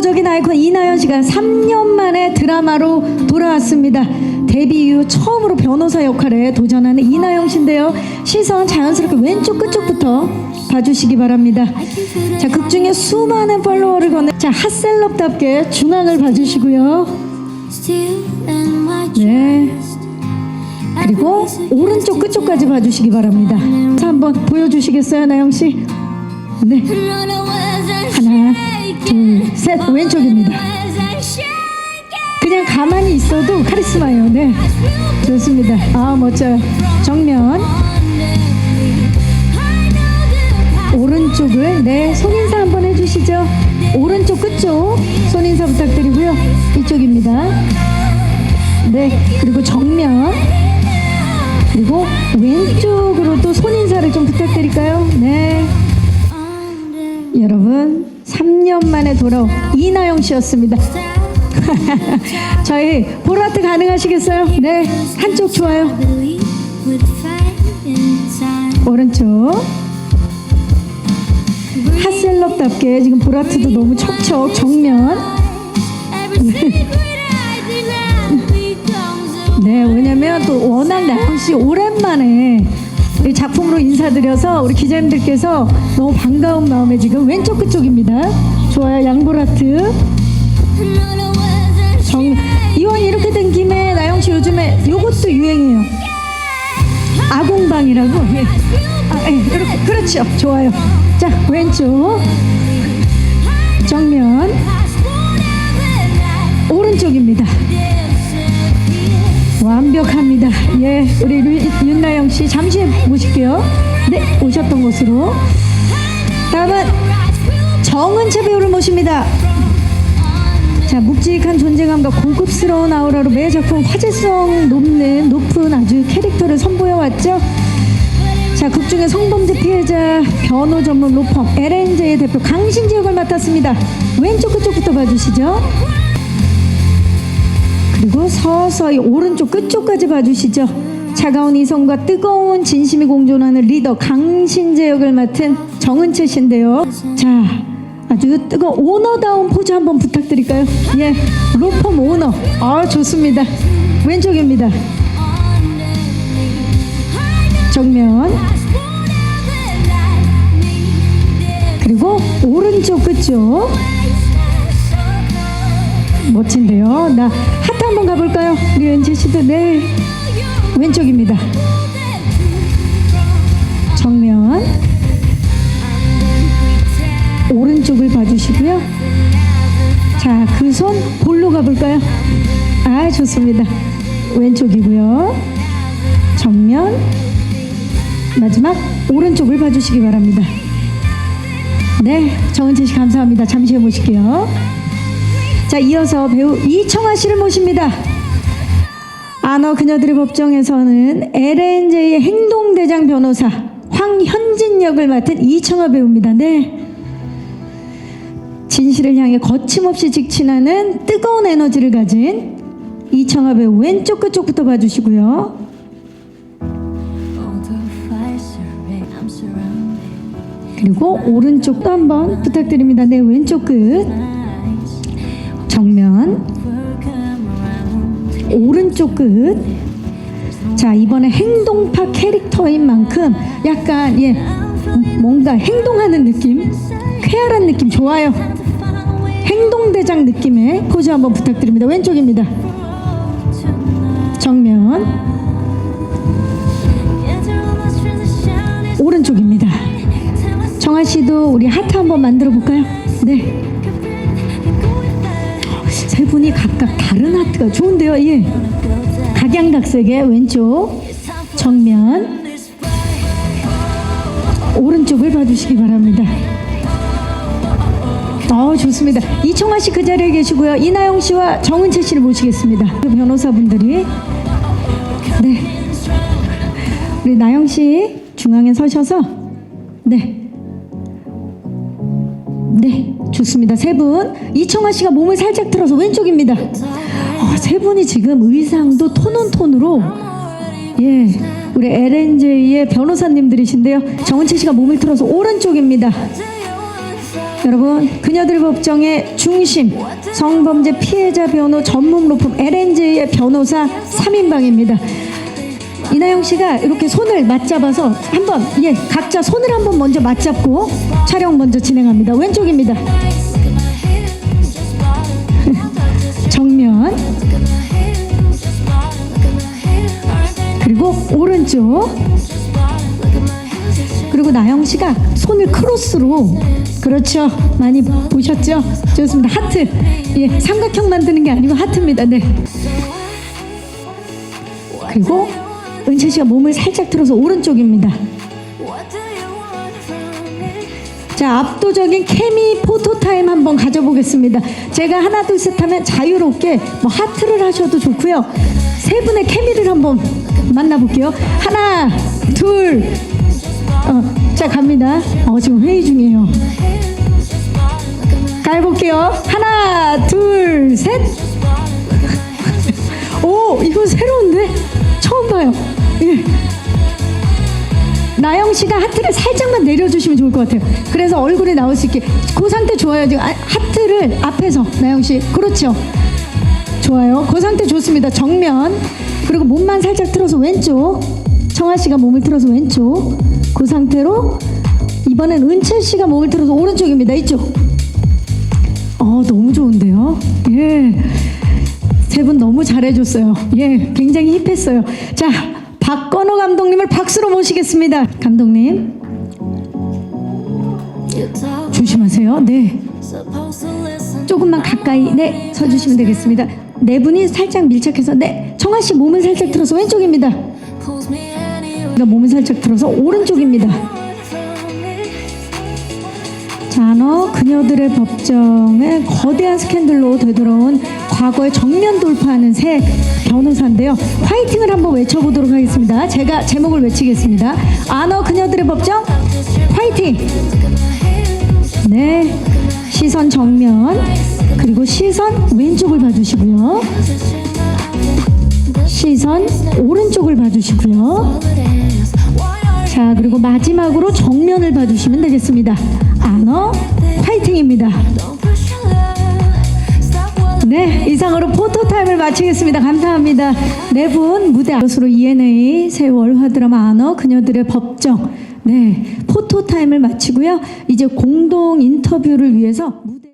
압도적인 아이콘 이나연 씨가 3년 만에 드라마로 돌아왔습니다. 데뷔 이후 처음으로 변호사 역할에 도전하는 이나영 씨인데요. 시선 자연스럽게 왼쪽 끝쪽부터 봐주시기 바랍니다. 자, 극 중에 수많은 팔로워를 거는 자 핫셀럽답게 중앙을 봐주시고요. 네. 그리고 오른쪽 끝쪽까지 봐주시기 바랍니다. 자, 한번 보여주시겠어요, 나영 씨? 네. 하나, 둘, 셋. 왼쪽입니다. 그냥 가만히 있어도 카리스마예요. 네. 좋습니다. 아, 멋져요. 정면. 오른쪽을 네 손인사 한번 해주시죠 오른쪽 끝쪽 손인사 부탁드리고요 이쪽입니다 네 그리고 정면 그리고 왼쪽으로 또 손인사를 좀 부탁드릴까요 네 여러분 3년 만에 돌아온 이나영 씨였습니다. 저희 보라트 가능하시겠어요? 네 한쪽 좋아요. 오른쪽. 핫셀럽답게 지금 보라트도 너무 척척 정면. 네 왜냐면 또 워낙 나영 씨 오랜만에 이 작품으로 인사드려서 우리 기자님들께서 너무 반가운 마음에 지금 왼쪽 끝쪽입니다. 좋아요 양보라트. 정 이왕 이렇게 된 김에 나영 씨 요즘에 요것도 유행이에요. 아공방이라고? 예. 아, 예, 이렇게. 그렇죠. 좋아요. 자 왼쪽. 정면. 오른쪽입니다 완벽합니다 예 우리 류- 윤나영 씨 잠시 모실게요 네 오셨던 곳으로 다음은 정은채 배우를 모십니다 자 묵직한 존재감과 고급스러운 아우라로 매 작품 화제성 높는 높은 아주 캐릭터를 선보여 왔죠. 자 극중의 성범죄 피해자 변호 전문 로펌 LNJ의 대표 강신지 역을 맡았습니다. 왼쪽 끝쪽부터 봐주시죠. 그리고 서서히 오른쪽 끝쪽까지 봐주시죠. 차가운 이성과 뜨거운 진심이 공존하는 리더 강신재 역을 맡은 정은채 씨인데요. 자, 아주 뜨거운 오너다운 포즈 한번 부탁드릴까요? 예, 로펌 오너. 아, 좋습니다. 왼쪽입니다. 정면. 그리고 오른쪽 끝쪽. 멋진데요. 나 한번 가볼까요? 우리 은채 씨도 네. 왼쪽입니다. 정면. 오른쪽을 봐주시고요. 자, 그 손 볼로 가볼까요? 아, 좋습니다. 왼쪽이고요. 정면. 마지막 오른쪽을 봐주시기 바랍니다. 네, 정은채 씨 감사합니다. 잠시 후에 모실게요. 자, 이어서 배우 이청아 씨를 모십니다. 아너 그녀들의 법정에서는 LNJ의 행동대장 변호사 황현진 역을 맡은 이청아 배우입니다. 네. 진실을 향해 거침없이 직진하는 뜨거운 에너지를 가진 이청아 배우 왼쪽 끝쪽부터 봐주시고요. 그리고 오른쪽도 한번 부탁드립니다. 네, 왼쪽 끝. 정면. 오른쪽 끝. 자, 이번에 행동파 캐릭터인 만큼 약간, 예, 뭔가 행동하는 느낌? 쾌활한 느낌 좋아요. 행동대장 느낌의 포즈 한번 부탁드립니다. 왼쪽입니다. 정면. 오른쪽입니다. 정아 씨도 우리 하트 한번 만들어 볼까요? 네. 세 분이 각각 다른 하트가 좋은데요. 예. 각양각색의 왼쪽 정면 오른쪽을 봐주시기 바랍니다. 어 좋습니다. 이청아 씨그 자리에 계시고요. 이나영 씨와 정은채 씨를 모시겠습니다. 그 변호사분들이 네 우리 나영 씨 중앙에 서셔서 네. 네, 좋습니다. 세 분. 이청아 씨가 몸을 살짝 틀어서 왼쪽입니다. 어, 세 분이 지금 의상도 톤온톤으로 예, 우리 LNJ의 변호사님들이신데요. 정은채 씨가 몸을 틀어서 오른쪽입니다. 여러분 그녀들의 법정의 중심 성범죄 피해자 변호 전문 로펌 LNJ의 변호사 3인방입니다. 이나영 씨가 이렇게 손을 맞잡아서 한번 예 각자 손을 한번 먼저 맞잡고 촬영 먼저 진행합니다. 왼쪽입니다. 정면. 그리고 오른쪽. 그리고 나영 씨가 손을 크로스로. 그렇죠. 많이 보셨죠? 좋습니다. 하트. 예 삼각형 만드는 게 아니고 하트입니다. 네. 그리고 은채 씨가 몸을 살짝 틀어서 오른쪽입니다 자 압도적인 케미 포토 타임 한번 가져보겠습니다 제가 하나 둘 셋 하면 자유롭게 뭐 하트를 하셔도 좋고요 세 분의 케미를 한번 만나볼게요 하나 둘 어, 자 갑니다. 어, 지금 회의 중이에요. 가볼게요. 하나, 둘, 셋. 오, 이거 새로운데? 처음 봐요. 예. 나영 씨가 하트를 살짝만 내려주시면 좋을 것 같아요. 그래서 얼굴에 나올 수 있게. 그 상태 좋아요. 지금 아, 하트를 앞에서 나영 씨. 그렇죠. 좋아요. 그 상태 좋습니다. 정면. 그리고 몸만 살짝 틀어서 왼쪽. 청아 씨가 몸을 틀어서 왼쪽. 그 상태로 이번엔 은채 씨가 몸을 틀어서 오른쪽입니다. 이쪽. 어, 너무 좋은데요. 예. 세 분 너무 잘해줬어요. 예, 굉장히 힙했어요. 자, 박건호 감독님을 박수로 모시겠습니다. 감독님, 조심하세요. 네. 조금만 가까이 네 서주시면 되겠습니다. 네 분이 살짝 밀착해서 네 청아 씨 몸을 살짝 틀어서 왼쪽입니다. 나 몸을 살짝 틀어서 오른쪽입니다. 잔어 그녀들의 법정에 거대한 스캔들로 되돌아온 과거의 정면 돌파하는 새 변호사인데요. 화이팅을 한번 외쳐보도록 하겠습니다. 제가 제목을 외치겠습니다. 안어 그녀들의 법정 화이팅! 네. 시선 정면 그리고 시선 왼쪽을 봐주시고요. 시선 오른쪽을 봐주시고요. 자 그리고 마지막으로 정면을 봐주시면 되겠습니다. 안어 파이팅입니다. 네 이상으로 포토타임을 마치겠습니다. 감사합니다. 네 분 무대 앞으로 ENA 새 월화 드라마 안어 그녀들의 법정 네 포토타임을 마치고요. 이제 공동 인터뷰를 위해서 무대